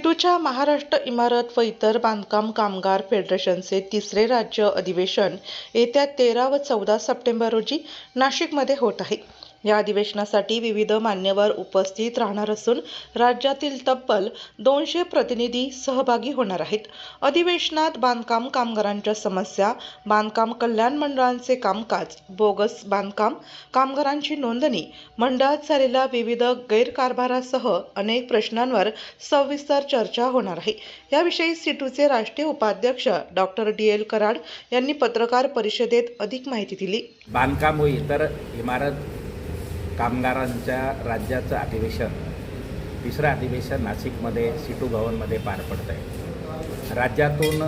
सिटूच्या महाराष्ट्र इमारत व इतर बांधकाम कामगार फेडरेशनचे तिसरे राज्य अधिवेशन येत्या तेरा व चौदा सप्टेंबर रोजी नाशिकमध्ये होत आहे. या अधिवेशनासाठी विविध मान्यवर उपस्थित राहणार असून राज्यातील तब्बल दोनशे प्रतिनिधी सहभागी होणार आहेत. अधिवेशनात बांधकाम कामगारांच्या समस्या बांधकाम कल्याण मंडळांचे कामकाज बोगस बांधकाम कामगारांची नोंदणी मंडळात झालेल्या विविध गैरकारभारासह अनेक प्रश्नांवर सविस्तर चर्चा होणार आहे. याविषयी सिटूचे राष्ट्रीय उपाध्यक्ष डॉक्टर डी. एल. कराड यांनी पत्रकार परिषदेत अधिक माहिती दिली. बांधकाम होईल तर इमारत कामगारांच्या राज्याचं अधिवेशन तिसरं अधिवेशन नाशिकमध्ये सिटू भवनमध्ये पार पडतं आहे राज्यातून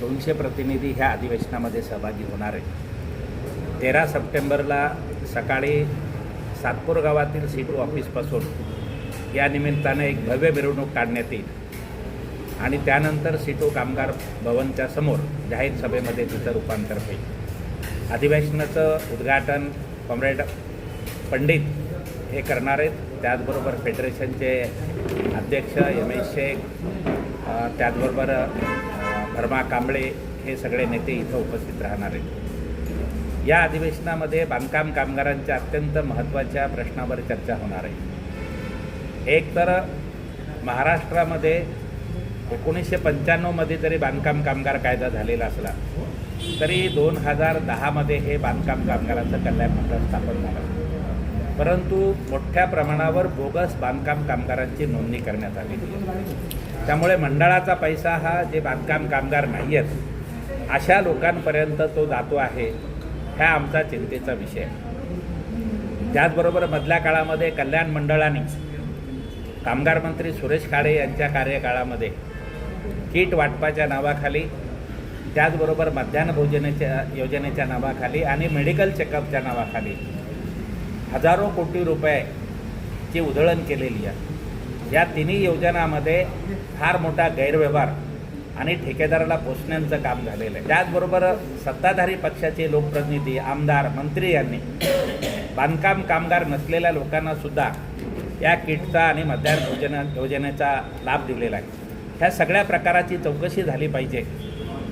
दोनशे प्रतिनिधी ह्या अधिवेशनामध्ये सहभागी होणार आहेत. तेरा सप्टेंबरला सकाळी सातपूर गावातील सिटू ऑफिसपासून या निमित्ताने एक भव्य मिरवणूक काढण्यात येईल. आणि त्यानंतर सिटू कामगार भवनच्या समोर जाहीर सभेमध्ये तिचं रूपांतर होईल. अधिवेशनाचं उद्घाटन कॉम्रेड पंडित हे करणार आहेत. त्याचबरोबर फेडरेशनचे अध्यक्ष एम एस शेख त्याचबरोबर भरमा कांबळे हे सगळे नेते इथं उपस्थित राहणार आहेत. या अधिवेशनामध्ये बांधकाम कामगारांच्या अत्यंत महत्त्वाच्या प्रश्नावर चर्चा होणार आहे. एक तर महाराष्ट्रामध्ये एकोणीसशे पंच्याण्णवमध्ये जरी बांधकाम कामगार कायदा झालेला असला तरी दोन हजार दहामध्ये हे बांधकाम कामगारांचं कल्याण मंडळ स्थापन झालं. परंतु मोठ्या प्रमाणावर बोगस बांधकाम कामगारांची नोंदणी करण्यात आलेली आहे त्यामुळे मंडळाचा पैसा हा जे बांधकाम कामगार नाही आहेत अशा लोकांपर्यंत तो जातो आहे हा आमचा चिंतेचा विषय. आहे त्याचबरोबर मधल्या काळामध्ये कल्याण मंडळाने कामगार मंत्री सुरेश खाडे यांच्या कार्यकाळामध्ये किट वाटपाच्या नावाखाली त्याचबरोबर मध्यान्ह भोजनाच्या योजनेच्या नावाखाली आणि मेडिकल चेकअपच्या नावाखाली हजारो कोटी रुपयाची उधळण केलेली आहे. या तिन्ही योजनामध्ये फार मोठा गैरव्यवहार आणि ठेकेदाराला पोचण्याचं काम झालेलं आहे. त्याचबरोबर सत्ताधारी पक्षाचे लोकप्रतिनिधी आमदार मंत्री यांनी बांधकाम कामगार नसलेल्या लोकांना सुद्धा या किटचा आणि मध्यान्ह भोजन योजनेचा लाभ दिलेला आहे. ह्या सगळ्या प्रकाराची चौकशी झाली पाहिजे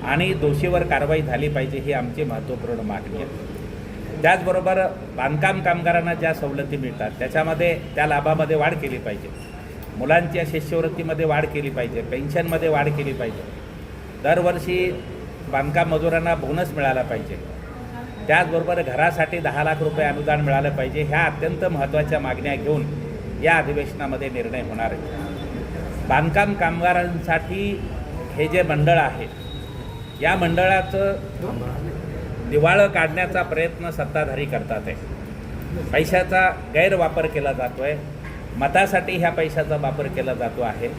आणि दोषीवर कारवाई झाली पाहिजे ही आमची महत्त्वपूर्ण मागणी आहे. त्याचबरोबर बांधकाम कामगारांना ज्या सवलती मिळतात त्याच्यामध्ये त्या लाभामध्ये वाढ केली पाहिजे. मुलांच्या शिष्यवृत्तीमध्ये वाढ केली पाहिजे पेन्शनमध्ये वाढ केली पाहिजे. दरवर्षी बांधकाम मजुरांना बोनस मिळाला पाहिजे. त्याचबरोबर घरासाठी दहा लाख रुपये अनुदान मिळालं पाहिजे ह्या अत्यंत महत्त्वाच्या मागण्या घेऊन या अधिवेशनामध्ये निर्णय होणार आहे. बांधकाम कामगारांसाठी हे जे मंडळ आहे या मंडळाचं दिवाळं काढण्याचा प्रयत्न सत्ताधारी करतात आहे. पैशाचा गैरवापर केला जातो आहे मतासाठी ह्या पैशाचा वापर केला जातो आहे.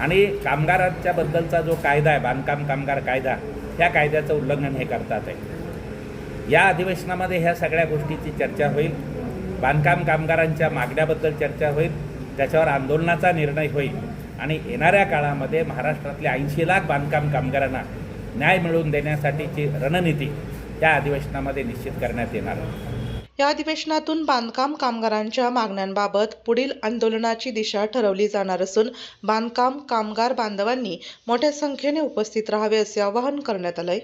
आणि कामगारांच्या बद्दलचा जो कायदा आहे बांधकाम कामगार कायदा ह्या कायद्याचं उल्लंघन हे करतात आहे. या अधिवेशनामध्ये ह्या सगळ्या गोष्टीची चर्चा होईल. बांधकाम कामगारांच्या मागण्याबद्दल चर्चा होईल. त्याच्यावर आंदोलनाचा निर्णय होईल. आणि येणाऱ्या काळामध्ये महाराष्ट्रातल्या ऐंशी लाख बांधकाम कामगारांना न्याय मिळवून देण्यासाठीची रणनीती या अधिवेशनामध्ये निश्चित करण्यात येणार. आहे या अधिवेशनातून बांधकाम कामगारांच्या मागण्यांबाबत पुढील आंदोलनाची दिशा ठरवली जाणार असून बांधकाम कामगार बांधवांनी मोठ्या संख्येने उपस्थित राहावे असे आवाहन करण्यात आलंय.